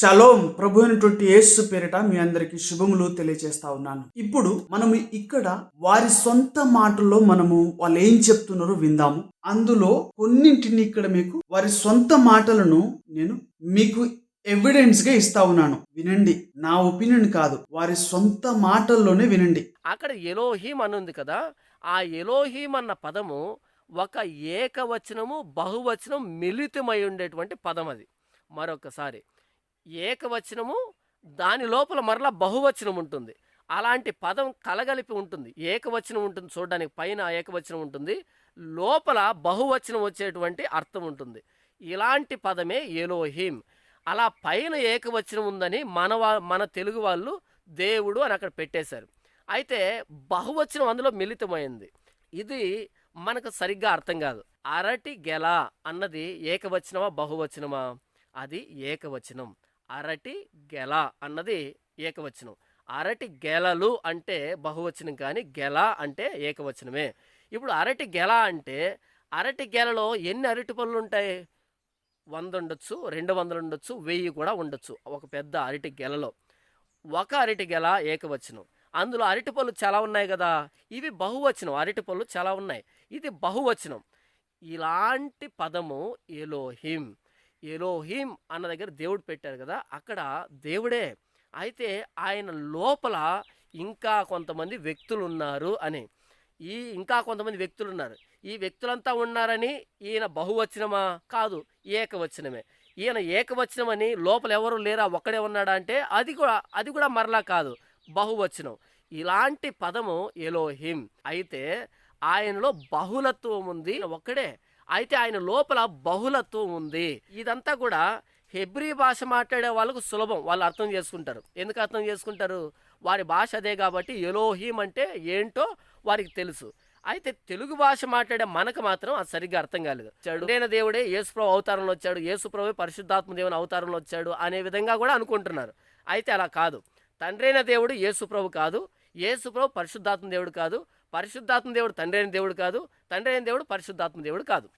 Shalom ప్రభు అయినటువంటి యేసు పేరిట మీ అందరికి శుభములు తెలియజేస్తా ఉన్నాను. ఇప్పుడు మనము ఇక్కడ వారి సొంత మాటల్లో మనము వాళ్ళు ఏం చెప్తున్నారో విందాము. అందులో కొన్నింటిని ఇక్కడ మీకు వారి సొంత మాటలను నేను మీకు ఎవిడెన్స్గా ఇస్తా ఉన్నాను. వినండి. నా ఒపీనియన్ కాదు. వారి సొంత మాటల్లోనే వినండి. అక్కడ ఎలోహీం అని ఉంది కదా. ఆ ఎలోహీం అన్న పదము ఒక ఏకవచనము బహువచనం మిళితమై ఉండేటువంటి పదం అది. మరొకసారి. ఏకవచనము దాని లోపల మరలా బహువచనం ఉంటుంది. అలాంటి పదం కలగలిపి ఉంటుంది. ఏకవచనం ఉంటుంది చూడడానికి పైన ఏకవచనం ఉంటుంది. లోపల బహువచనం వచ్చేటువంటి అర్థం ఉంటుంది. ఇలాంటి పదమే ఎలోహీం. అలా పైన ఏకవచనం ఉందని మన మన తెలుగు వాళ్ళు దేవుడు అని అక్కడ పెట్టేశారు. అయితే బహువచనం అందులో మిళితమైంది. ఇది మనకు సరిగ్గా అర్థం కాదు. అరటి గెల అన్నది ఏకవచనమా బహువచనమా? అది ఏకవచనం. అరటి గెల అన్నది ఏకవచనం. అరటి గెలలు అంటే బహువచనం కానీ గెల అంటే ఏకవచనమే. ఇప్పుడు అరటి గెల అంటే అరటి గెలలో ఎన్ని అరటి పళ్ళు ఉంటాయి? వంద ఉండొచ్చు రెండు వందలు ఉండొచ్చు వెయ్యి కూడా ఉండొచ్చు ఒక పెద్ద అరటి గెలలో. ఒక అరటి గెల ఏకవచనం. అందులో అరటి పళ్ళు చాలా ఉన్నాయి కదా? ఇవి బహువచనం అరటి పళ్ళు చాలా ఉన్నాయి. ఇది బహువచనం. ఇలాంటి పదము ఎలోహిం. ఎలోహిం అన్న దగ్గర దేవుడు పెట్టారు కదా అక్కడ దేవుడే అయితే ఆయన లోపల ఇంకా కొంతమంది వ్యక్తులు ఉన్నారు అని. ఈ ఇంకా కొంతమంది వ్యక్తులు ఉన్నారు ఈ వ్యక్తులంతా ఉన్నారని ఈయన బహువచనమా? కాదు ఏకవచనమే. ఈయన ఏకవచనమని లోపల ఎవరు లేరా? ఒక్కడే ఉన్నాడా అంటే అది కూడా అది కూడా మరలా కాదు బహువచనం. ఇలాంటి పదము ఎలోహిం. అయితే ఆయనలో బహుళత్వం ఉంది ఒక్కడే. అయితే ఆయన లోపల బహుళత్వం ఉంది. ఇదంతా కూడా హెబ్రీ భాష మాట్లాడే వాళ్ళకు సులభం. వాళ్ళు అర్థం చేసుకుంటారు. ఎందుకు అర్థం చేసుకుంటారు? వారి భాష అదే కాబట్టి ఎలోహీం అంటే ఏంటో వారికి తెలుసు. అయితే తెలుగు భాష మాట్లాడే మనకు మాత్రం అది సరిగ్గా అర్థం కాలేదు. వచ్చాడు నేను దేవుడే యేసుప్రభు అవతారంలో వచ్చాడు. యేసుప్రభు పరిశుద్ధాత్మ దేవుని అవతారంలో వచ్చాడు అనే విధంగా కూడా అనుకుంటున్నారు. అయితే అలా కాదు. తండ్రైన దేవుడు యేసుప్రభు కాదు. యేసుప్రభు పరిశుద్ధాత్మ దేవుడు కాదు. పరిశుద్ధాత్మ దేవుడు తండ్రి అయిన దేవుడు కాదు తండ్రి అయిన దేవుడు పరిశుద్ధాత్మ దేవుడు కాదు.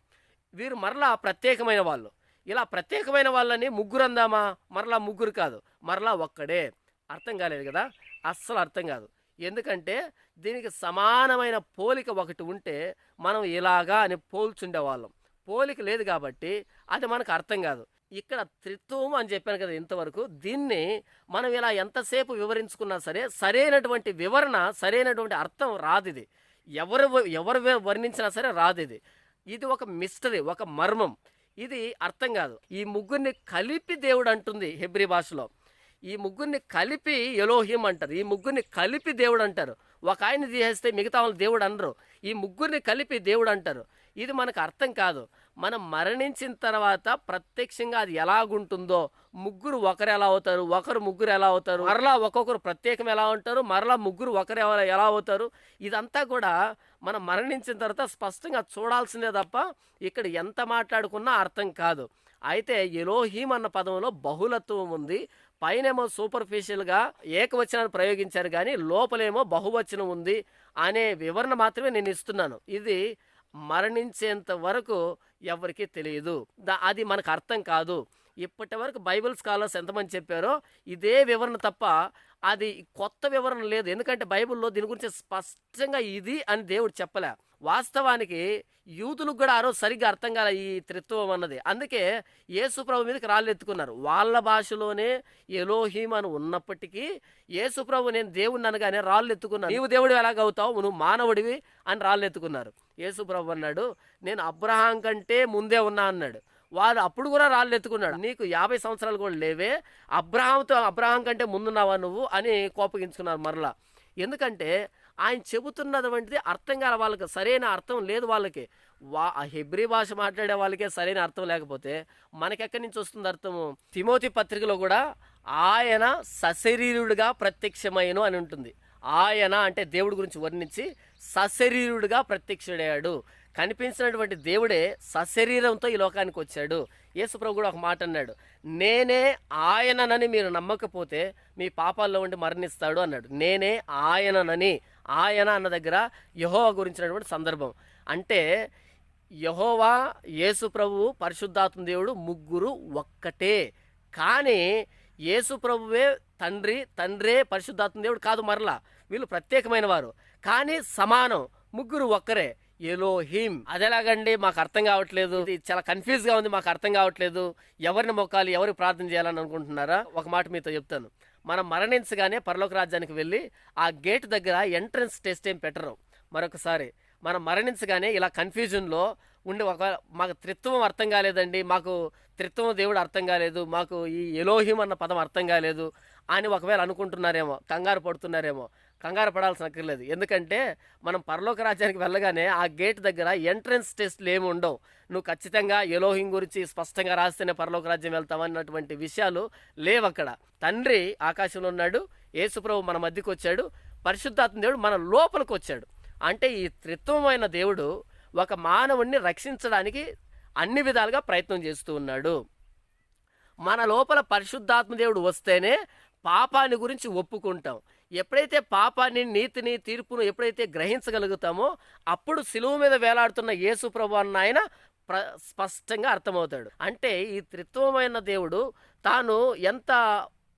వీరు మరలా ప్రత్యేకమైన వాళ్ళు. ఇలా ప్రత్యేకమైన వాళ్ళని ముగ్గురు అందామా మరలా ముగ్గురు కాదు మరలా ఒక్కడే. అర్థం కాలేదు కదా? అస్సలు అర్థం కాదు. ఎందుకంటే దీనికి సమానమైన పోలిక ఒకటి ఉంటే మనం ఇలాగా అని పోల్చుండేవాళ్ళం. పోలిక లేదు కాబట్టి అది మనకు అర్థం కాదు. ఇక్కడ త్రిత్వం అని చెప్పాను కదా ఇంతవరకు. దీన్ని మనం ఇలా ఎంతసేపు వివరించుకున్నా సరే సరైనటువంటి వివరణ సరైనటువంటి అర్థం రాదు ఇది ఎవరు ఎవరు వర్ణించినా సరే రాదు ఇది ఇది ఒక మిస్టరీ ఒక మర్మం. ఇది అర్థం కాదు. ఈ ముగ్గురిని కలిపి దేవుడు అంటుంది హెబ్రి భాషలో. ఈ ముగ్గురిని కలిపి ఎలోహిం అంటారు. ఈ ముగ్గురిని కలిపి దేవుడు అంటారు. ఒక ఆయన తీసేస్తే మిగతా వాళ్ళు దేవుడు అనరు. ఈ ముగ్గురిని కలిపి దేవుడు అంటారు. ఇది మనకు అర్థం కాదు. మనం మరణించిన తర్వాత ప్రత్యక్షంగా అది ఎలాగుంటుందో ముగ్గురు ఒకరు ఎలా అవుతారు ఒకరు ముగ్గురు ఎలా అవుతారు మరలా ఒక్కొక్కరు ప్రత్యేకం ఎలా ఉంటారు మరలా ముగ్గురు ఒకరు ఎలా- ఎలా అవుతారు ఇదంతా కూడా మనం మరణించిన తర్వాత స్పష్టంగా చూడాల్సిందే తప్ప ఇక్కడ ఎంత మాట్లాడుకున్నా అర్థం కాదు. అయితే ఎలోహీం అన్న పదంలో బహుళత్వం ఉంది. పైనేమో సూపర్ఫిషియల్గా ఏకవచనాన్ని ప్రయోగించారు కానీ లోపలేమో బహువచనం ఉంది అనే వివరణ మాత్రమే నేను ఇస్తున్నాను. ఇది మరణించేంత వరకు ఎవరికీ తెలియదు అది మనకు అర్థం కాదు. ఇప్పటి వరకు బైబిల్ స్కాలర్స్ ఎంతమంది చెప్పారో ఇదే వివరణ తప్ప అది కొత్త వివరణ లేదు. ఎందుకంటే బైబిల్లో దీని గురించి స్పష్టంగా ఇది అని దేవుడు చెప్పలే. వాస్తవానికి యూదులకు కూడా ఆ రోజు సరిగ్గా అర్థం కాలే ఈ త్రిత్వం అన్నది. అందుకే యేసుప్రభు మీదకి రాళ్ళు ఎత్తుకున్నారు. వాళ్ళ భాషలోనే ఎలోహీం అని ఉన్నప్పటికీ యేసుప్రభు నేను దేవుడిని అనగానే రాళ్ళు ఎత్తుకున్నాను. నీవు దేవుడు ఎలాగవుతావు నువ్వు మానవుడివి అని రాళ్ళు ఎత్తుకున్నారు. యేసుప్రభు అన్నాడు నేను అబ్రహాం కంటే ముందే ఉన్నా అన్నాడు. వాడు అప్పుడు కూడా రాళ్ళు ఎత్తుకున్నాడు. నీకు యాభై సంవత్సరాలు కూడా లేవే. అబ్రహాంతో అబ్రహాం కంటే ముందున్నావా నువ్వు? అని కోపగించుకున్నారు మరలా. ఎందుకంటే ఆయన చెబుతున్నటువంటిది అర్థం కాల వాళ్ళకి సరైన అర్థం లేదు వాళ్ళకి. వా ఆ హెబ్రి భాష మాట్లాడే వాళ్ళకే సరైన అర్థం లేకపోతే మనకెక్కడి నుంచి వస్తుంది అర్థము? తిమోతి పత్రికలో కూడా ఆయన సశరీరుడుగా ప్రత్యక్షమైను అని ఉంటుంది. ఆయన అంటే దేవుడి గురించి వర్ణించి సశరీరుడుగా ప్రత్యక్షుడయ్యాడు. కనిపించినటువంటి దేవుడే సశరీరంతో ఈ లోకానికి వచ్చాడు. యేసుప్రభు కూడా ఒక మాట అన్నాడు నేనే ఆయననని మీరు నమ్మకపోతే మీ పాపాల్లో ఉండి మరణిస్తాడు అన్నాడు. నేనే ఆయననని ఆయన అన్న దగ్గర యహోవా గురించినటువంటి సందర్భం. అంటే యహోవా యేసుప్రభు పరిశుద్ధాత్మ దేవుడు ముగ్గురు ఒక్కటే. కానీ యేసుప్రభువే తండ్రి తండ్రే పరిశుద్ధాత్మ దేవుడు కాదు మరలా. వీళ్ళు ప్రత్యేకమైన వారు. కానీ సమానం ముగ్గురు ఒక్కరే. ఎలోహిం అదేలాగండి మాకు అర్థం కావట్లేదు. ఇది చాలా కన్ఫ్యూజ్గా ఉంది మాకు అర్థం కావట్లేదు. ఎవరిని మొక్కాలి ఎవరికి ప్రార్థన చేయాలని అనుకుంటున్నారా? ఒక మాట మీతో చెప్తాను. మనం మరణించగానే పరలోక రాజ్యానికి వెళ్ళి ఆ గేట్ దగ్గర ఎంట్రన్స్ టెస్ట్ ఏం పెట్టరు. మరొకసారి మనం మరణించగానే ఇలా కన్ఫ్యూజన్లో ఉండి ఒక మాకు త్రిత్వం అర్థం కాలేదండి మాకు త్రిత్వం దేవుడు అర్థం కాలేదు మాకు ఈ ఎలోహిం అన్న పదం అర్థం కాలేదు అని ఒకవేళ అనుకుంటున్నారేమో కంగారు పడుతున్నారేమో కంగారు పడాల్సిన అక్కర్లేదు. ఎందుకంటే మనం పరలోక రాజ్యానికి వెళ్ళగానే ఆ గేట్ దగ్గర ఎంట్రన్స్ టెస్ట్లు ఏమి ఉండవు. నువ్వు ఖచ్చితంగా ఎలోహింగ్ గురించి స్పష్టంగా రాస్తేనే పరలోక రాజ్యం వెళ్తామన్నటువంటి విషయాలు లేవు అక్కడ తండ్రి ఆకాశంలో ఉన్నాడు యేసుప్రభు మన మధ్యకు వచ్చాడు పరిశుద్ధాత్మ దేవుడు మన లోపలికి వచ్చాడు అంటే ఈ త్రిత్వమైన దేవుడు ఒక మానవుణ్ణి రక్షించడానికి అన్ని విధాలుగా ప్రయత్నం చేస్తూ ఉన్నాడు. మన లోపల పరిశుద్ధాత్మ దేవుడు వస్తేనే పాపాన్ని గురించి ఒప్పుకుంటాం. ఎప్పుడైతే పాపాన్ని నీతిని తీర్పును ఎప్పుడైతే గ్రహించగలుగుతామో అప్పుడు సిలువు మీద వేలాడుతున్న యేసు ప్రభు అన్న ఆయన ప్ర స్పష్టంగా అర్థమవుతాడు. అంటే ఈ త్రిత్వమైన దేవుడు తాను ఎంత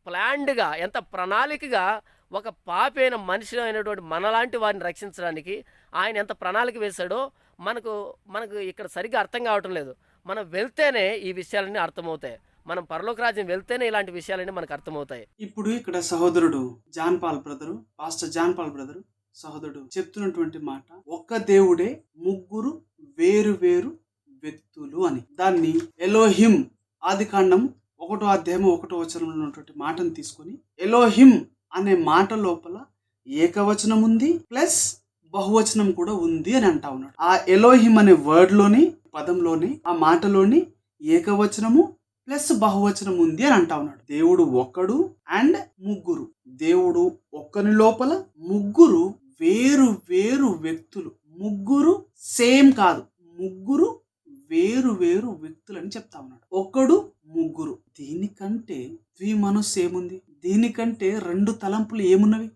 ప్లాన్డ్గా ఎంత ప్రణాళికగా ఒక పాపి అయిన మనిషి అయినటువంటి మనలాంటి వారిని రక్షించడానికి ఆయన ఎంత ప్రణాళిక వేశాడో మనకు మనకు ఇక్కడ సరిగ్గా అర్థం కావటం లేదు. మనం వెళ్తేనే ఈ విషయాలన్నీ అర్థమవుతాయి. మనం పరలోక రాజ్యం వెళ్తేనే ఇలాంటి విషయాలన్నీ మనకు అర్థమవుతాయి. ఇప్పుడు ఇక్కడ సహోదరుడు John Paul brother pastor John Paul brother సహోదరుడు చెప్తున్నటువంటి మాట ఒక్క దేవుడే ముగ్గురు వేరు వేరు వ్యక్తులు అని. దాన్ని ఎలోహిం ఆది కాండం ఒకటో అధ్యాయం ఒకటో వచనంలో ఉన్నటువంటి మాటను తీసుకొని ఎలోహిం అనే మాట లోపల ఏకవచనం ఉంది ప్లస్ బహువచనం కూడా ఉంది అని అంటా ఉన్నాడు. ఆ ఎలోహిం అనే వర్డ్లోని పదంలోని ఆ మాటలోని ఏకవచనము ప్లస్ బహువచనం ఉంది అని అంటా ఉన్నాడు. దేవుడు ఒక్కడు అండ్ ముగ్గురు. దేవుడు ఒక్కని లోపల ముగ్గురు వేరు వేరు వ్యక్తులు. ముగ్గురు సేమ్ కాదు. ముగ్గురు వేరు వేరు వ్యక్తులు అని చెప్తా ఉన్నాడు. ఒక్కడు ముగ్గురు. దీనికంటే ద్విమనస్సు ఏముంది? దీనికంటే రెండు తలంపులు ఏమున్నవి?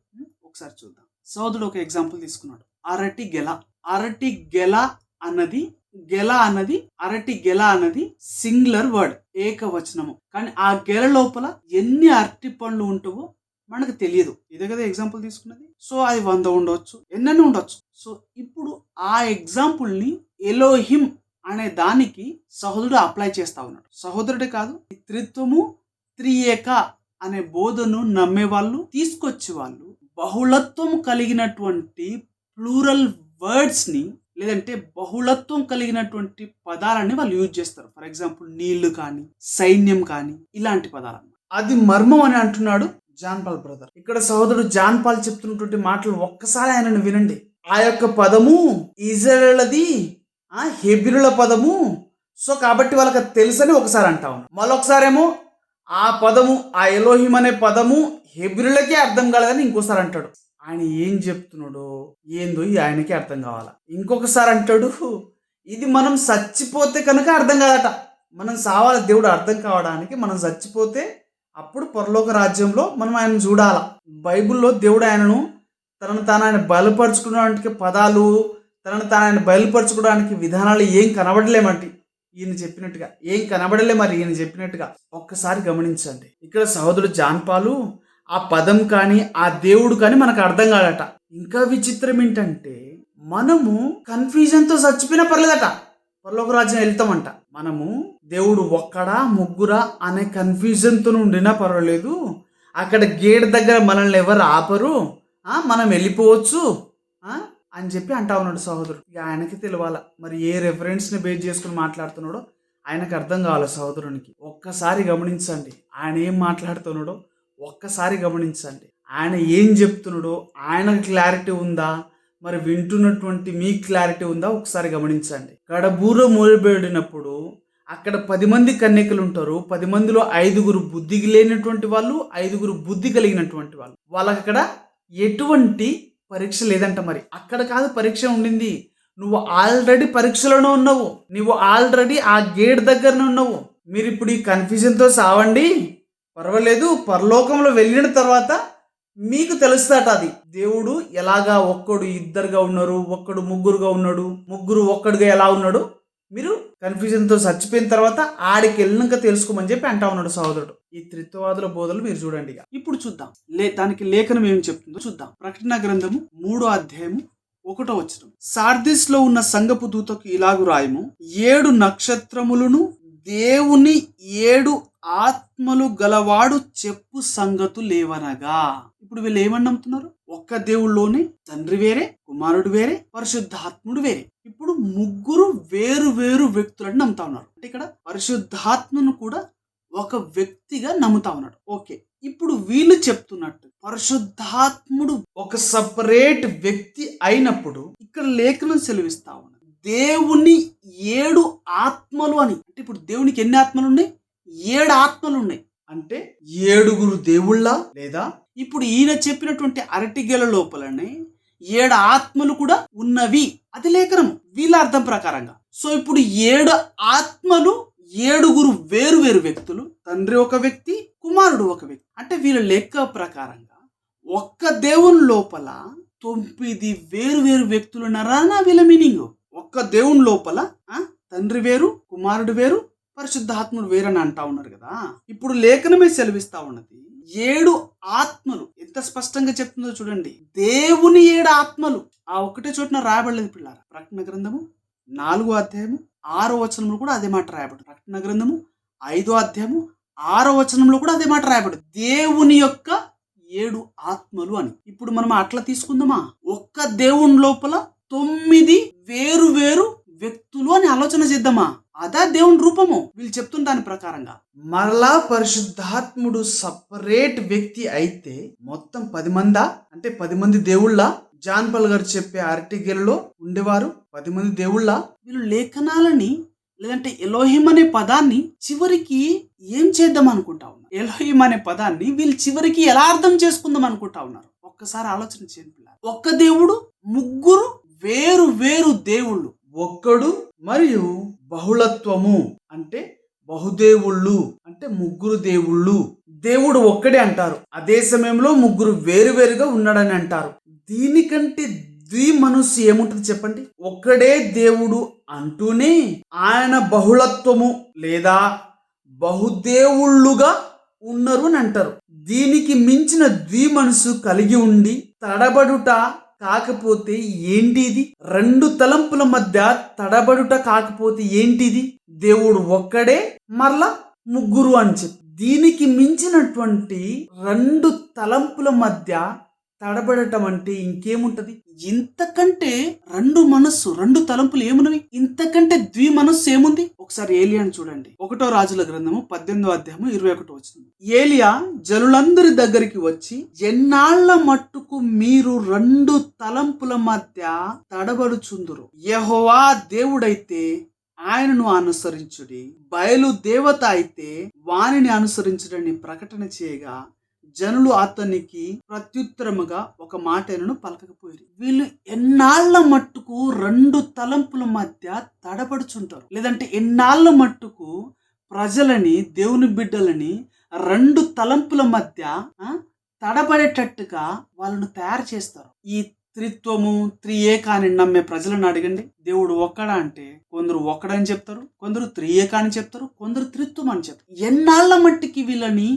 ఒకసారి చూద్దాం. సోదరుడు ఒక ఎగ్జాంపుల్ తీసుకున్నాడు. అరటి గెల. అరటి గెల అన్నది గెల అన్నది అరటి గెల అన్నది సింగులర్ వర్డ్ ఏకవచనము. కానీ ఆ గెల లోపల ఎన్ని అరటి పండ్లు ఉంటావో మనకు తెలియదు. ఇదే కదా ఎగ్జాంపుల్ తీసుకున్నది. సో అది వంద ఉండవచ్చు ఎన్నెన్ని ఉండొచ్చు. సో ఇప్పుడు ఆ ఎగ్జాంపుల్ని ఎలోహిమ్ ఎలోహిం అనే దానికి సహోదరుడు అప్లై చేస్తా ఉన్నాడు. సహోదరుడే కాదు త్రిత్వము త్రియేక అనే బోధను నమ్మే వాళ్ళు తీసుకొచ్చే వాళ్ళు బహుళత్వం కలిగినటువంటి ప్లూరల్ వర్డ్స్ని లేదంటే బహుళత్వం కలిగినటువంటి పదాలని వాళ్ళు యూజ్ చేస్తారు. ఫర్ ఎగ్జాంపుల్ నీళ్ళు కానీ సైన్యం కానీ ఇలాంటి పదాలు అది మర్మం అని అంటున్నాడు జాన్పాల్ బ్రదర్. ఇక్కడ సహోదరుడు జాన్పాల్ చెప్తున్నటువంటి మాటలు ఒక్కసారి ఆయనను వినండి. ఆ యొక్క పదము ఇజ్రాయేలది ఆ హెబిరుల పదము. సో కాబట్టి వాళ్ళకి తెలుసని ఒకసారి అంటా ఉన్నాం. మళ్ళొకసారేమో ఆ పదము ఆ ఎలోహిం అనే పదము హెబ్రిలకే అర్థం కాలేదని ఇంకోసారి అంటాడు. ఆయన ఏం చెప్తున్నాడో ఏందో ఆయనకి అర్థం కావాలా? ఇంకొకసారి అంటాడు ఇది మనం చచ్చిపోతే కనుక అర్థం కాదట. మనం సావాలి దేవుడు అర్థం కావడానికి మనం చచ్చిపోతే అప్పుడు పరలోక రాజ్యంలో మనం ఆయన చూడాల? బైబిల్లో దేవుడు ఆయనను తనను తాను ఆయన బయలుపరచుకోవడానికి పదాలు తనను తాను ఆయన బయలుపరచుకోవడానికి విధానాలు ఏం కనబడలేమంటి ఈయన చెప్పినట్టుగా. ఏం కనబడలే మరి ఈయన చెప్పినట్టుగా. ఒక్కసారి గమనించండి. ఇక్కడ సహోదరుడు జాన్పాలు ఆ పదం కానీ ఆ దేవుడు కానీ మనకు అర్థం కాదట. ఇంకా విచిత్రం ఏంటంటే మనము కన్ఫ్యూజన్తో చచ్చిపోయినా పర్లేదట. పర్లోక రాజ్యం వెళ్తామంట. మనము దేవుడు ఒక్కడా ముగ్గురా అనే కన్ఫ్యూజన్తో ఉండినా పర్వాలేదు. అక్కడ గేట్ దగ్గర మనల్ని ఎవరు ఆపరు. మనం వెళ్ళిపోవచ్చు. అని చెప్పి అంటా ఉన్నాడు సహోదరుడు. ఇక ఆయనకి తెలియాల మరి ఏ రెఫరెన్స్ని బేస్ చేసుకుని మాట్లాడుతున్నాడో ఆయనకు అర్థం కావాలి సహోదరునికి. ఒక్కసారి గమనించండి. ఆయన ఏం మాట్లాడుతున్నాడో ఒక్కసారి గమనించండి. ఆయన ఏం చెప్తున్నాడో ఆయన క్లారిటీ ఉందా మరి వింటున్నటువంటి మీ క్లారిటీ ఉందా ఒకసారి గమనించండి. కడబూర మూలబెడినప్పుడు అక్కడ పది మంది కన్యకలు ఉంటారు. పది మందిలో ఐదుగురు బుద్ధి లేనటువంటి వాళ్ళు ఐదుగురు బుద్ధి కలిగినటువంటి వాళ్ళు. వాళ్ళకి అక్కడ ఎటువంటి పరీక్ష లేదంట మరి. అక్కడ కాదు పరీక్ష ఉండింది. నువ్వు ఆల్రెడీ పరీక్షలోనే ఉన్నావు. నువ్వు ఆల్రెడీ ఆ గేట్ దగ్గరనే ఉన్నావు. మీరు ఇప్పుడు ఈ కన్ఫ్యూజన్తో సావండి. పర్వాలేదు పరలోకంలో వెళ్ళిన తర్వాత మీకు తెలుస్తాట అది. దేవుడు ఎలాగా ఒక్కడు ఇద్దరుగా ఉన్నారు ఒక్కడు ముగ్గురుగా ఉన్నాడు ముగ్గురు ఒక్కడుగా ఎలా ఉన్నాడు? మీరు కన్ఫ్యూజన్తో చచ్చిపోయిన తర్వాత ఆడికి వెళ్ళినాక తెలుసుకోమని చెప్పి అంటా ఉన్నాడు సహోదరుడు. ఈ త్రిత్వవాదుల బోధలు మీరు చూడండి ఇక. ఇప్పుడు చూద్దాం. లే దానికి లేఖనం ఏం చెప్తుందో చూద్దాం. ప్రకటన గ్రంథము మూడో అధ్యాయము ఒకటో వచ్చిన సార్దిస్లో ఉన్న సంగపు దూతకు ఇలాగు రాయము. ఏడు నక్షత్రములను దేవుని ఏడు ఆత్మలు గలవాడు చెప్పు సంగతు లేవనగా. ఇప్పుడు వీళ్ళు ఏమని నమ్ముతున్నారు? ఒక్క దేవుళ్ళలోనే తండ్రి వేరే కుమారుడు వేరే పరిశుద్ధాత్ముడు వేరే. ఇప్పుడు ముగ్గురు వేరు వేరు వ్యక్తులని నమ్ముతా ఉన్నారు. అంటే ఇక్కడ పరిశుద్ధాత్మను కూడా ఒక వ్యక్తిగా నమ్ముతా ఉన్నాడు. ఓకే. ఇప్పుడు వీళ్ళు చెప్తున్నట్టు పరిశుద్ధాత్ముడు ఒక సపరేట్ వ్యక్తి అయినప్పుడు ఇక్కడ లేఖనం సెలవిస్తా ఉన్నాడు దేవుని ఏడు ఆత్మలు అని. అంటే ఇప్పుడు దేవునికి ఎన్ని ఆత్మలు ఉన్నాయి? ఏడు ఆత్మలు ఉన్నాయి అంటే ఏడుగురు దేవుళ్ళ లేదా ఇప్పుడు ఈయన చెప్పినటువంటి అరటిగెల లోపలనే ఏడు ఆత్మలు కూడా ఉన్నవి. అది లేఖనం వీళ్ళ అర్థం ప్రకారంగా. సో ఇప్పుడు ఏడు ఆత్మలు ఏడుగురు వేరు వేరు వ్యక్తులు తండ్రి ఒక వ్యక్తి కుమారుడు ఒక వ్యక్తి. అంటే వీళ్ళ లెక్క ప్రకారంగా ఒక్క దేవుని లోపల తొమ్మిది వేరు వేరు వ్యక్తులు ఉన్నారా నా వీళ్ళ మీనింగ్. ఒక్క దేవుని లోపల తండ్రి వేరు కుమారుడు వేరు పరిశుద్ధాత్ముడు వేరని అంటా ఉన్నారు కదా. ఇప్పుడు లేఖనమే సెలవిస్తా ఉన్నది. ఏడు ఆత్మలు ఎంత స్పష్టంగా చెప్తుందో చూడండి. దేవుని ఏడు ఆత్మలు. ఆ ఒక్కటే చోటున రాయబడలేదు పిల్లారా. ప్రకటన గ్రంథము నాలుగో అధ్యాయము ఆరో వచనంలో కూడా అదే మాట రాయబడి ప్రకటన గ్రంథము ఐదో అధ్యాయము ఆరో వచనంలో కూడా అదే మాట రాయబడి దేవుని యొక్క ఏడు ఆత్మలు అని. ఇప్పుడు మనం అట్లా తీసుకుందామా? ఒక్క దేవుని లోపల తొమ్మిది వేరు వేరు వ్యక్తులు అని ఆలోచన చేద్దామా? అదా దేవుని రూపము. వీళ్ళు చెప్తున్న దాని ప్రకారంగా. మరలా పరిశుద్ధాత్ముడు సపరేట్ వ్యక్తి అయితే మొత్తం పది మందా? అంటే పది మంది దేవుళ్ళ? జాన్ పల్ గారు చెప్పే ఆర్టికల్లో ఉండేవారు పది మంది దేవుళ్ళ? వీళ్ళు లేఖనాలని లేదంటే ఎలోహిం అనే పదాన్ని చివరికి ఏం చేద్దాం అనుకుంటా ఉన్నారు? ఎలోహిం అనే పదాన్ని వీళ్ళు చివరికి ఎలా అర్థం చేసుకుందాం అనుకుంటా ఉన్నారు? ఒక్కసారి ఆలోచన చేయండి పిల్లలు. ఒక్క దేవుడు ముగ్గురు వేరు వేరు దేవుళ్ళు. ఒక్కడు మరియు బహుళత్వము అంటే బహుదేవుళ్ళు అంటే ముగ్గురు దేవుళ్ళు. దేవుడు ఒక్కడే అంటారు. అదే సమయంలో ముగ్గురు వేరువేరుగా ఉన్నాడని అంటారు. దీనికంటే ద్వి మనస్సు ఏముంటుంది చెప్పండి? ఒక్కడే దేవుడు అంటూనే ఆయన బహుళత్వము లేదా బహుదేవుళ్ళుగా ఉన్నారు అని అంటారు. దీనికి మించిన ద్వి మనసు కలిగి ఉండి తడబడుట కాకపోతే ఏంటిది? రెండు తలంపుల మధ్య తడబడుట కాకపోతే ఏంటిది? దేవుడు ఒక్కడే మరలా ముగ్గురు అని చెప్పి. దీనికి మించినటువంటి రెండు తలంపుల మధ్య తడబడటం అంటే ఇంకేముంటది? ఇంతకంటే రెండు మనస్సు రెండు తలంపులు ఏమున్నవి? ఇంతకంటే ద్వి మనస్సు ఏముంది? ఒకసారి ఏలియాను చూడండి. ఒకటో రాజుల గ్రంథము పద్దెనిమిదో అధ్యాయము ఇరవై ఒకటో వచ్చింది ఏలియా జనులందరి దగ్గరికి వచ్చి ఎన్నాళ్ళ మట్టుకు మీరు రెండు తలంపుల మధ్య తడబడుచుందురు? యహోవా దేవుడైతే ఆయనను అనుసరించుడి బయలు దేవత అయితే వానిని అనుసరించుడని ప్రకటన చేయగా జనులు అతనికి ప్రత్యుత్తరముగా ఒక మాటను పలకకపోయారు. వీళ్ళు ఎన్నాళ్ళ మట్టుకు రెండు తలంపుల మధ్య తడబడుచుంటారు లేదంటే ఎన్నాళ్ళ మట్టుకు ప్రజలని దేవుని బిడ్డలని రెండు తలంపుల మధ్య తడబడేటట్టుగా వాళ్ళను తయారు చేస్తారు. ఈ త్రిత్వము త్రియేకాని నమ్మే ప్రజలను అడగండి. దేవుడు ఒక్కడా అంటే కొందరు ఒక్కడని చెప్తారు కొందరు త్రియేక అని చెప్తారు కొందరు త్రిత్వం అని చెప్తారు. ఎన్నాళ్ళ మట్టికి వీళ్ళని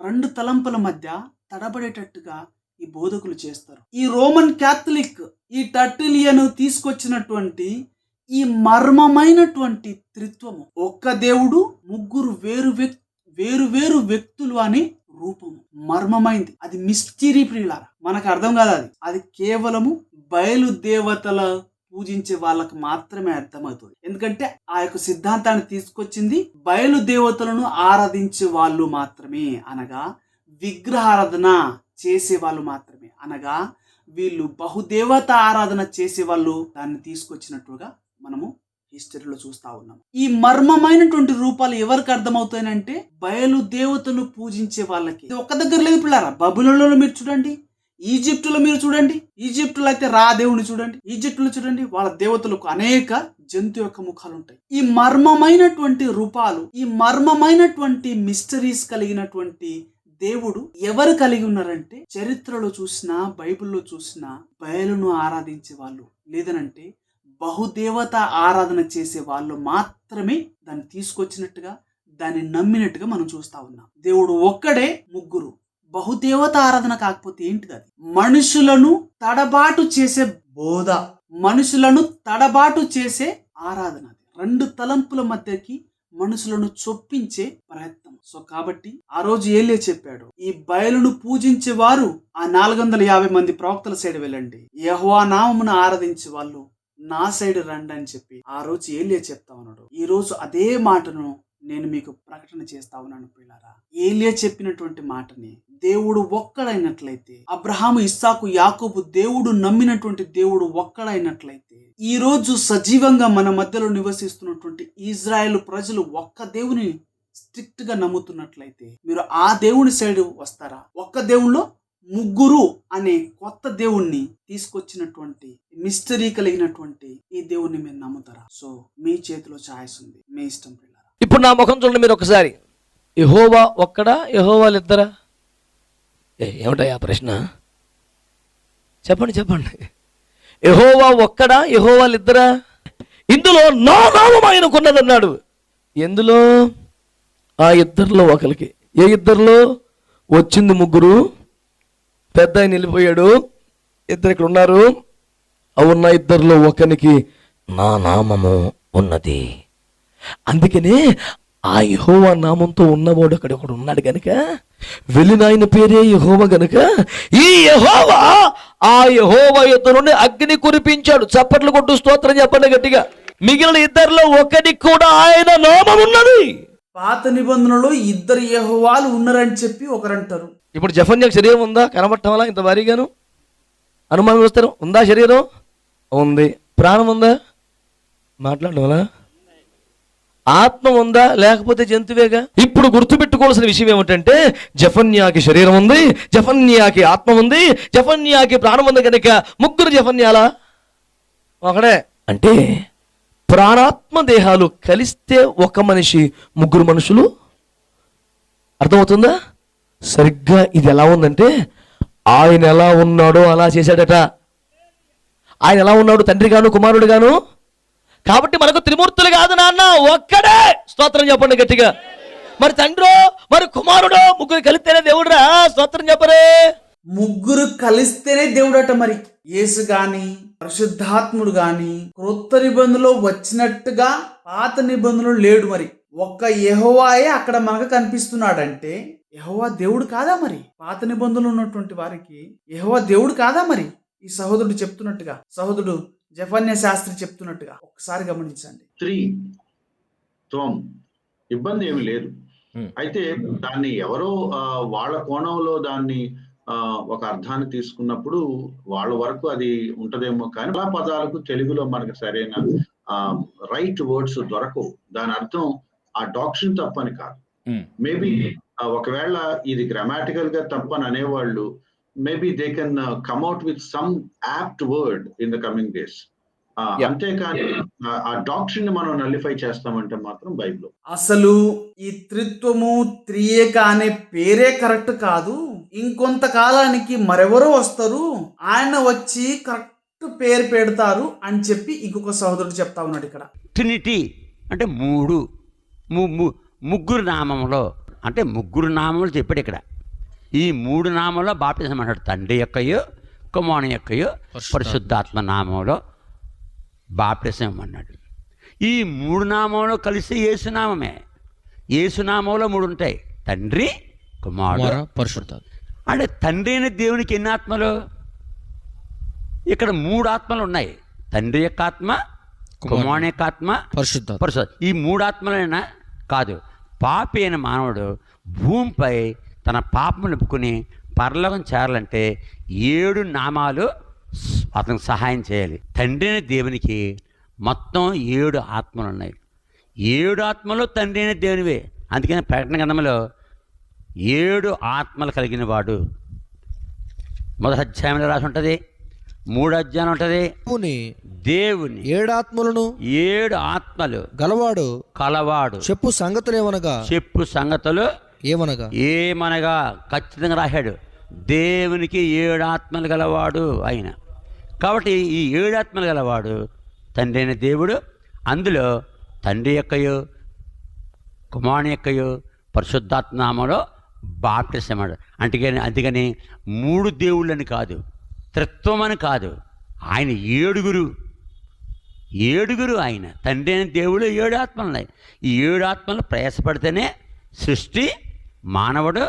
రెండు తలంపుల మధ్య తడబడేటట్టుగా ఈ బోధకులు చేస్తారు. ఈ రోమన్ క్యాథలిక్ ఈ టర్టిలియన్ తీసుకొచ్చినటువంటి ఈ మర్మమైనటువంటి త్రిత్వము ఒక్క దేవుడు ముగ్గురు వేరు వ్యక్తి వేరు వేరు వ్యక్తులు అని రూపము. మర్మమైంది. అది మిస్టరీ ప్రియులారా మనకు అర్థం కాదు అది. అది కేవలము బయలు దేవతల పూజించే వాళ్ళకు మాత్రమే అర్థమవుతుంది. ఎందుకంటే ఆ యొక్క సిద్ధాంతాన్ని తీసుకొచ్చింది బయలు దేవతలను ఆరాధించే వాళ్ళు మాత్రమే అనగా విగ్రహారాధన చేసే వాళ్ళు మాత్రమే అనగా వీళ్ళు బహుదేవత ఆరాధన చేసే వాళ్ళు దాన్ని తీసుకొచ్చినట్టుగా మనము హిస్టరీలో చూస్తా ఉన్నాం ఈ మర్మమైనటువంటి రూపాలు ఎవరికి అర్థమవుతాయంటే బయలు దేవతను పూజించే వాళ్ళకి. ఇది ఒక్క దగ్గర లేదు పిల్లరా? బబులలో మీరు చూడండి. ఈజిప్టులో మీరు చూడండి ఈజిప్టులో అయితే రా దేవుని చూడండి ఈజిప్టులో చూడండి వాళ్ళ దేవతలకు అనేక జంతు యొక్క ముఖాలు ఉంటాయి ఈ మర్మమైనటువంటి రూపాలు ఈ మర్మమైనటువంటి మిస్టరీస్ కలిగినటువంటి దేవుడు ఎవరు కలిగి ఉన్నారంటే చరిత్రలో చూసినా బైబిల్లో చూసినా బయలును ఆరాధించే వాళ్ళు. లేదనంటే బహుదేవత ఆరాధన చేసే వాళ్ళు మాత్రమే దాన్ని తీసుకొచ్చినట్టుగా దాన్ని నమ్మినట్టుగా మనం చూస్తా ఉన్నాం. దేవుడు ఒక్కడే ముగ్గురు. బహుదేవత ఆరాధన కాకపోతే ఏంటిది అది? మనుషులను తడబాటు చేసే బోధ. మనుషులను తడబాటు చేసే ఆరాధన అది. రెండు తలంపుల మధ్యకి మనుషులను చొప్పించే ప్రయత్నం. సో కాబట్టి ఆ రోజు ఏలే చెప్పాడు ఈ బయలును పూజించే వారు ఆ నాలుగు వందల యాభై మంది ప్రవక్తల సైడ్ వెళ్ళండి. యహోవా నామమును ఆరాధించే వాళ్ళు నా సైడ్ రండి అని చెప్పి ఆ రోజు ఏలే చెప్తా ఉన్నాడు. ఈ రోజు అదే మాటను నేను మీకు ప్రకటన చేస్తా ఉన్నాను పిల్లారా ఏలియా చెప్పినటువంటి మాటని దేవుడు ఒక్కడైనట్లయితే అబ్రహాము ఇస్సాకు యాకోబు దేవుడు నమ్మినటువంటి దేవుడు ఒక్కడైనట్లయితే ఈ రోజు సజీవంగా మన మధ్యలో నివసిస్తున్నటువంటి ఇజ్రాయెల్ ప్రజలు ఒక్క దేవుని స్ట్రిక్ట్గా నమ్ముతున్నట్లయితే మీరు ఆ దేవుని సైడ్ వస్తారా? ఒక్క దేవునిలో ముగ్గురు అనే కొత్త దేవుణ్ణి తీసుకొచ్చినటువంటి మిస్టరీ కలిగినటువంటి ఈ దేవుణ్ణి మీరు నమ్ముతారా? సో మీ చేతిలో ఛాయిస్ ఉంది. మీ ఇష్టం పిల్ల ఇప్పుడు నా ముఖం చూడండి మీరు ఒకసారి. యహోవా ఒక్కడా యహోవాలు ఇద్దరా? ఏ ఏమిటయ్యా ప్రశ్న? చెప్పండి చెప్పండి. యహోవా ఒక్కడా యహోవాలు ఇద్దరా? ఇందులో నా నామం ఆయనకున్నదన్నాడు ఎందులో? ఆ ఇద్దరిలో ఒకరికి. ఏ ఇద్దరిలో? వచ్చింది ముగ్గురు. పెద్ద ఆయన వెళ్ళిపోయాడు ఇద్దరు ఇక్కడ ఉన్నారు. ఆ ఉన్న ఇద్దరిలో ఒకరికి నా నామము ఉన్నది. అందుకనే ఆ యహోవా నామంతో ఉన్నవాడు అక్కడ ఒకడు ఉన్నాడు గనుక వెళ్ళిన ఆయన పేరే యహోవ గనుక ఈ యహోవా ఆ యహోవా యుద్ధ నుండి అగ్ని కురిపించాడు. చప్పట్లు కొట్టు స్తోత్రం చెప్పండి గట్టిగా. మిగిలిన ఇద్దరిలో ఒకటి కూడా ఆయన నామం ఉన్నది. పాత నిబంధనలో ఇద్దరు యెహోవాలు ఉన్నారని చెప్పి ఒకరంటారు. ఇప్పుడు జఫన్యాకు శరీరం ఉందా? కనబడటం వల్ల ఇంత భారీగాను? అనుమానం వస్తారు? ఉందా శరీరం? ఉంది. ప్రాణం ఉందా? మాట్లాడడం వల్ల? ఆత్మ ఉందా లేకపోతే జంతువేగా? ఇప్పుడు గుర్తుపెట్టుకోవాల్సిన విషయం ఏమిటంటే జఫన్యాకి శరీరం ఉంది జఫన్యాకి ఆత్మ ఉంది జఫన్యాకి ప్రాణం ఉంది కనుక ముగ్గురు జఫన్యాలా? ఒకడే. అంటే ప్రాణాత్మ దేహాలు కలిస్తే ఒక మనిషి ముగ్గురు మనుషులు? అర్థమవుతుందా? సరిగ్గా ఇది ఎలా ఉందంటే ఆయన ఎలా ఉన్నాడో అలా చేశాడట. ఆయన ఎలా ఉన్నాడు? తండ్రి గాను కుమారుడు గాను కాబట్టి మనకు త్రిమూర్తులు కాదు నాన్న ఒక్కడే. స్తోత్రం చెప్పండి గట్టిగా. మరి తండ్రో మరి కుమారుడు ముగ్గురు కలిస్తేనే దేవుడురా. స్తోత్రం చెప్పరే. ముగ్గురు కలిస్తేనే దేవుడట మరి. యేసు గాని పరిశుద్ధాత్ముడు గాని క్రొత్త నిబంధనలో వచ్చినట్టుగా పాత నిబంధనలు లేడు మరి. ఒక్క యహోవాయే అక్కడ మనకు కనిపిస్తున్నాడంటే యహోవా దేవుడు కాదా మరి? పాత నిబంధనలు ఉన్నటువంటి వారికి యహోవా దేవుడు కాదా మరి? ఈ సహోదరుడు చెప్తున్నట్టుగా సహోదరుడు జఫన్య శాస్త్రి చెప్తున్నట్టుగా ఒక్కసారి గమనించండి. త్రీ త్వం ఇబ్బంది ఏమి లేదు. అయితే దాన్ని ఎవరో ఆ, వాళ్ళ కోణంలో దాన్ని ఆ, ఒక అర్థాన్ని తీసుకున్నప్పుడు వాళ్ళ వరకు అది ఉంటదేమో కానీ చాలా పదాలకు తెలుగులో మనకు సరైన రైట్ వర్డ్స్ దొరకవు. దాని అర్థం ఆ డాక్షన్ తప్పని కాదు. మేబీ ఒకవేళ ఇది గ్రామాటికల్గా తప్పని అనేవాళ్ళు maybe they can come at with some apt word in the coming days. అంతేకాని ఆ- ఆ డాక్షన్ని మనం నల్లిఫై చేస్తామంటే మాత్రం బైబిల్. అసలు ఈ త్రిత్వము త్రియేక అనే పేరే కరెక్ట్ కాదు. ఇంకొంత కాలానికి మరెవరో వస్తారు ఆయన వచ్చి కరెక్ట్ పేరు పెడతారు అని చెప్పి ఇంకొక సహోదరుడు చెప్తా ఉన్నాడు ఇక్కడ. ట్రినిటీ అంటే మూడు ము- ము- ముగ్గురు నామంలో అంటే ముగ్గురు నామములు చెప్పాడు ఇక్కడ. ఈ మూడు నామంలో బాప్టిజం అంటాడు. తండ్రి యొక్కయో కుమారుని యొక్కయో పరిశుద్ధాత్మ. నామంలో బాప్టిజం అన్నాడు. ఈ మూడు నామంలో కలిసి ఏసునామమే ఏసునామంలో మూడు ఉంటాయి. తండ్రి కుమారుడు. పరిశుద్ధ అంటే తండ్రి అయిన దేవునికి ఎన్ని ఆత్మలు? ఇక్కడ మూడు ఆత్మలు ఉన్నాయి. తండ్రి యొక్క ఆత్మ కుమారుని. యొక్క ఆత్మ పరిశుద్ధ పరిశుద్ధ ఈ మూడు ఆత్మలైనా కాదు. పాపి అయిన మానవుడు భూమిపై తన పాపము నింపుకుని పరలోకం చేరాలంటే ఏడు నామాలు అతనికి సహాయం చేయాలి. తండ్రి అయిన దేవునికి మొత్తం ఏడు ఆత్మలు ఉన్నాయి. ఏడు ఆత్మలు తండ్రి అయిన దేవునివే. అందుకని ప్రకటన గ్రంథంలో ఏడు ఆత్మలు కలిగిన వాడు మొదటి అధ్యాయంలో రాసి ఉంటుంది మూడు అధ్యాయం ఉంటుంది. దేవుని దేవుని ఏడాత్మలను ఏడు ఆత్మలు గలవాడు కలవాడు. చెప్పు సంగతులేమనగా చెప్పు సంగతులు ఏమనగా? ఏమనగా? ఖచ్చితంగా రాశాడు. దేవునికి ఏడు ఆత్మలు గలవాడు ఆయన. కాబట్టి ఈ ఏడు ఆత్మలు గలవాడు తండ్రి అయిన దేవుడు అందులో తండ్రి యొక్కయో కుమారుని యొక్కయో పరిశుద్ధాత్మనామలో బాప్టిసమాడు అంటే అందుకని మూడు దేవుళ్ళని కాదు త్రిత్వం అని కాదు ఆయన ఏడుగురు. ఏడుగురు ఆయన. తండ్రి అయిన దేవుడు ఏడు ఆత్మలు ఈ ఏడు ఆత్మలు ప్రయాసపడితేనే సృష్టి మానవుడు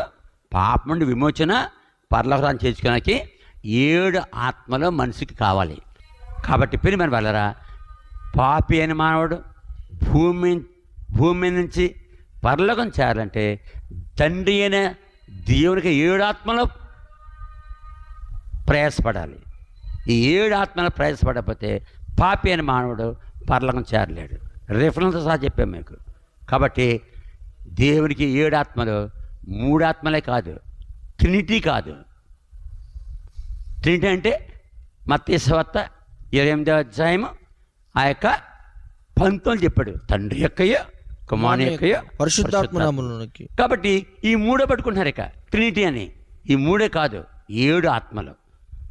పాపం నుండి విమోచన పర్లవరాన్ని చేర్చుకోవడానికి ఏడు ఆత్మలు మనిషికి కావాలి. కాబట్టి పిని మన వెళ్ళరా? పాపి అయిన మానవుడు భూమి భూమి నుంచి పరలోకం చేరాలంటే తండ్రి అయిన దేవునికి ఏడు ఆత్మలు ప్రయాసపడాలి. ఈ ఏడు ఆత్మలు ప్రయాసపడకపోతే పాపి అయిన మానవుడు పరలోకం చేరలేడు. రిఫరెన్స్ సహా చెప్పాం మీకు. కాబట్టి దేవునికి ఏడు ఆత్మలు మూడు ఆత్మలే కాదు. ట్రినిటీ కాదు. ట్రినిటీ అంటే మత్స్యవత్త ఇరవై ఎనిమిదో అధ్యాయము ఆ యొక్క పంతులు చెప్పాడు. తండ్రి యొక్కయో కుమారుని యొక్కయో పరిశుద్ధాత్మ నామములోనికి. కాబట్టి ఈ మూడో పట్టుకుంటున్నారు ఇక. ట్రినిటీ అని. ఈ మూడే కాదు. ఏడు ఆత్మలు.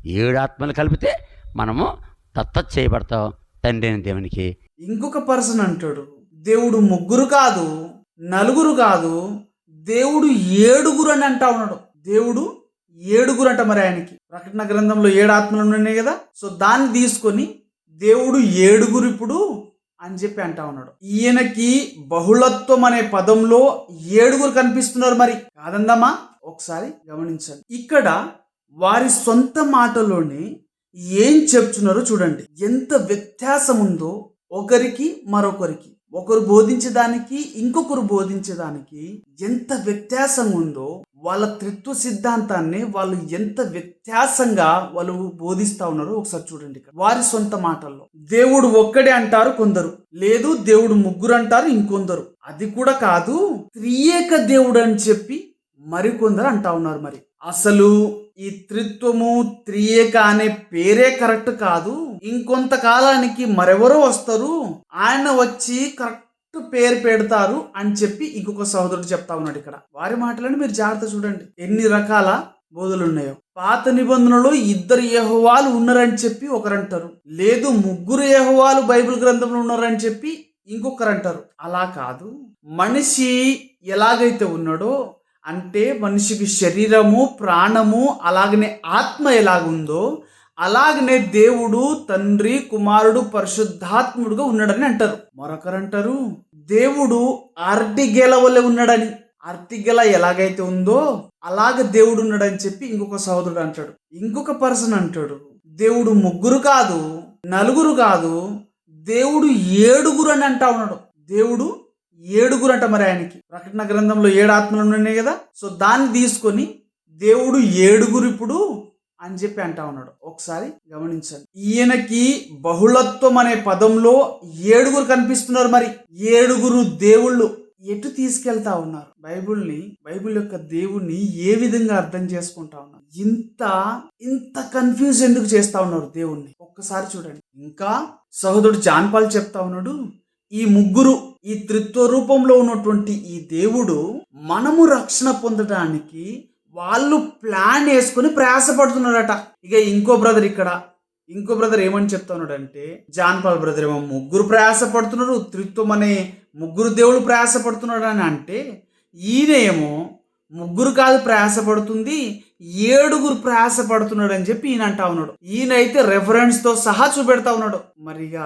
ఏడు ఆత్మలు కలిపితే మనము దత్త చేయబడతాం తండ్రి అయిన దేవునికి. ఇంకొక పర్సన్ అంటాడు దేవుడు ముగ్గురు కాదు నలుగురు కాదు దేవుడు ఏడుగురు అని అంటా ఉన్నాడు. దేవుడు ఏడుగురు అంట మరి ఆయనకి. ప్రకటన గ్రంథంలో ఏడు ఆత్మలు ఉన్నాయి కదా? సో దాన్ని తీసుకొని దేవుడు ఏడుగురు ఇప్పుడు అని చెప్పి అంటా ఉన్నాడు. ఈయనకి బహుళత్వం అనే పదంలో ఏడుగురు కనిపిస్తున్నారు మరి. కాదందమ్మా ఒకసారి గమనించండి. ఇక్కడ వారి సొంత మాటలోనే ఏం చెప్తున్నారో చూడండి. ఎంత వ్యత్యాసం ఉందో ఒకరికి మరొకరికి. ఒకరు బోధించేదానికి ఇంకొకరు బోధించేదానికి ఎంత వ్యత్యాసం ఉందో వాళ్ళ త్రిత్వ సిద్ధాంతాన్ని వాళ్ళు ఎంత వ్యత్యాసంగా వాళ్ళు బోధిస్తా ఉన్నారో ఒకసారి చూడండి వారి సొంత మాటల్లో. దేవుడు ఒక్కడే అంటారు కొందరు. లేదు దేవుడు ముగ్గురు అంటారు ఇంకొందరు. అది కూడా కాదు త్రియేక దేవుడు అని చెప్పి మరికొందరు అంటా ఉన్నారు మరి. అసలు ఈ త్రిత్వము త్రియేక అనే పేరే కరెక్ట్ కాదు. ఇంకొంతకాలానికి మరెవరో వస్తారు ఆయన వచ్చి కరెక్ట్ పేరు పెడతారు అని చెప్పి ఇంకొక సహోదరుడు చెప్తా ఉన్నాడు ఇక్కడ. వారి మాటలను మీరు జాగ్రత్త చూడండి. ఎన్ని రకాల బోధలు ఉన్నాయో. పాత నిబంధనలో ఇద్దరు యెహోవాలు ఉన్నారని చెప్పి ఒకరంటారు. లేదు ముగ్గురు యెహోవాలు బైబిల్ గ్రంథంలో ఉన్నారని చెప్పి ఇంకొకరు అంటారు అలా కాదు. మనిషి ఎలాగైతే ఉన్నాడో అంటే మనిషికి శరీరము ప్రాణము అలాగనే ఆత్మ ఎలాగుందో అలాగనే దేవుడు తండ్రి కుమారుడు పరిశుద్ధాత్ముడుగా ఉన్నాడని అంటారు. మరొకరు అంటారు దేవుడు అరటిగెల వలె ఉన్నాడని. అరటిగెల ఎలాగైతే ఉందో అలాగ దేవుడు ఉన్నాడని చెప్పి ఇంకొక సహోదరుడు అంటాడు. ఇంకొక పర్సన్ అంటాడు దేవుడు ముగ్గురు కాదు నలుగురు కాదు దేవుడు ఏడుగురు అని అంటా ఉన్నాడు. దేవుడు ఏడుగురు అంట మరి ఆయనకి. ప్రకటన గ్రంథంలో ఏడు ఆత్మలు ఉన్నాయి కదా? సో దాన్ని తీసుకొని దేవుడు ఏడుగురు ఇప్పుడు అని చెప్పి అంటా ఉన్నాడు. ఒకసారి గమనించండి. ఈయనకి బహుళత్వం అనే పదంలో ఏడుగురు కనిపిస్తున్నారు మరి. ఏడుగురు దేవుళ్ళు ఎటు తీసుకెళ్తా ఉన్నారు? బైబిల్ని బైబిల్ యొక్క దేవుణ్ణి ఏ విధంగా అర్థం చేసుకుంటా ఉన్నారు? ఇంత ఇంత కన్ఫ్యూజ్ ఎందుకు చేస్తా ఉన్నారు దేవుణ్ణి? ఒక్కసారి చూడండి. ఇంకా సహోదరుడు జాన్పాల్ చెప్తా ఉన్నాడు ఈ ముగ్గురు ఈ త్రిత్వ రూపంలో ఉన్నటువంటి ఈ దేవుడు మనము రక్షణ పొందడానికి వాళ్ళు ప్లాన్ వేసుకుని ప్రయాసపడుతున్నారట. ఇక ఇంకో బ్రదర్ ఇక్కడ. ఇంకో బ్రదర్ ఏమని చెప్తున్నాడంటే జాన్పాల్ బ్రదర్ ఏమో ముగ్గురు ప్రయాసపడుతున్నారు త్రిత్వం అనే ముగ్గురు దేవుడు ప్రయాసపడుతున్నాడు అని అంటే ఈయనేమో ముగ్గురు కాదు ప్రయాసపడుతుంది ఏడుగురు ప్రయాసపడుతున్నాడు అని చెప్పి ఈయన అంటా ఉన్నాడు. ఈయనైతే రెఫరెన్స్తో సహా చూపెడతా ఉన్నాడు. మరిగా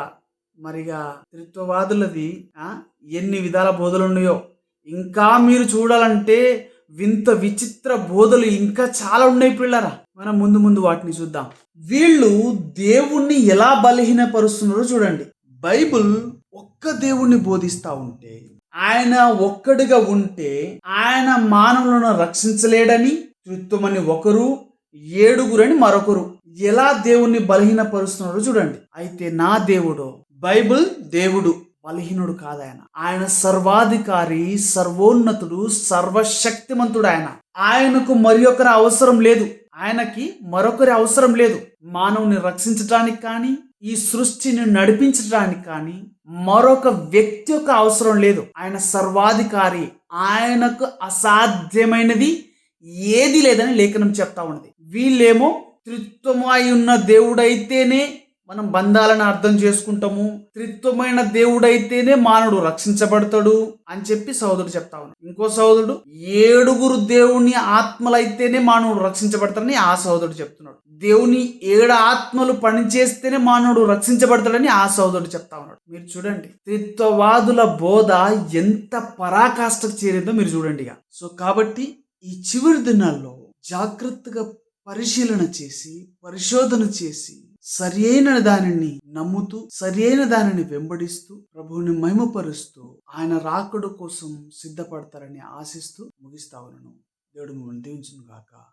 మరిగా త్రిత్వవాదులది ఎన్ని విధాల బోధలు ఉన్నాయో ఇంకా మీరు చూడాలంటే వింత విచిత్ర బోధలు ఇంకా చాలా ఉన్నాయి పిల్లరా. మనం ముందు ముందు వాటిని చూద్దాం. వీళ్ళు దేవుణ్ణి ఎలా బలహీనపరుస్తున్నారో చూడండి. బైబిల్ ఒక్క దేవుణ్ణి బోధిస్తా ఉంటే ఆయన ఒక్కడిగా ఉంటే ఆయన మానవులను రక్షించలేడని త్రిత్వమని ఒకరు ఏడుగురని మరొకరు. ఎలా దేవుణ్ణి బలహీనపరుస్తున్నారో చూడండి. అయితే నా దేవుడు బైబిల్ దేవుడు బలహీనుడు కాదాయన. ఆయన సర్వాధికారి సర్వోన్నతుడు సర్వశక్తిమంతుడు ఆయన. ఆయనకు మరి ఒకరి అవసరం లేదు. ఆయనకి మరొకరి అవసరం లేదు. మానవుని రక్షించడానికి కానీ ఈ సృష్టిని నడిపించడానికి కానీ మరొక వ్యక్తి యొక్క అవసరం లేదు. ఆయన సర్వాధికారి. ఆయనకు అసాధ్యమైనది ఏది లేదని లేఖనం చెప్తా ఉన్నది. వీళ్ళేమో త్రిత్వమై ఉన్న దేవుడైతేనే మనం బంధాలను అర్థం చేసుకుంటాము. త్రిత్వమైన దేవుడైతేనే మానవుడు రక్షించబడతాడు అని చెప్పి సోదరుడు చెప్తా ఉన్నాడు. ఇంకో సోదరుడు ఏడుగురు దేవుని ఆత్మలైతేనే మానవుడు రక్షించబడతాడని ఆ సోదరుడు చెప్తున్నాడు. దేవుని ఏడు ఆత్మలు పనిచేస్తేనే మానవుడు రక్షించబడతాడని ఆ సోదరుడు చెప్తా ఉన్నాడు. మీరు చూడండి త్రిత్వవాదుల బోధ ఎంత పరాకాష్ఠకు చేరిందో మీరు చూడండి ఇక. సో కాబట్టి ఈ చివరి దినాల్లో జాగ్రత్తగా పరిశీలన చేసి పరిశోధన చేసి సరియైన దానిని నమ్ముతూ సరియైన దానిని వెంబడిస్తూ ప్రభువుని మహిమపరుస్తూ ఆయన రాకడు కోసం సిద్ధపడతారని ఆశిస్తూ ముగిస్తా ఉన్నాను. దేవుడు మిమ్మల్ని దీవించును గాక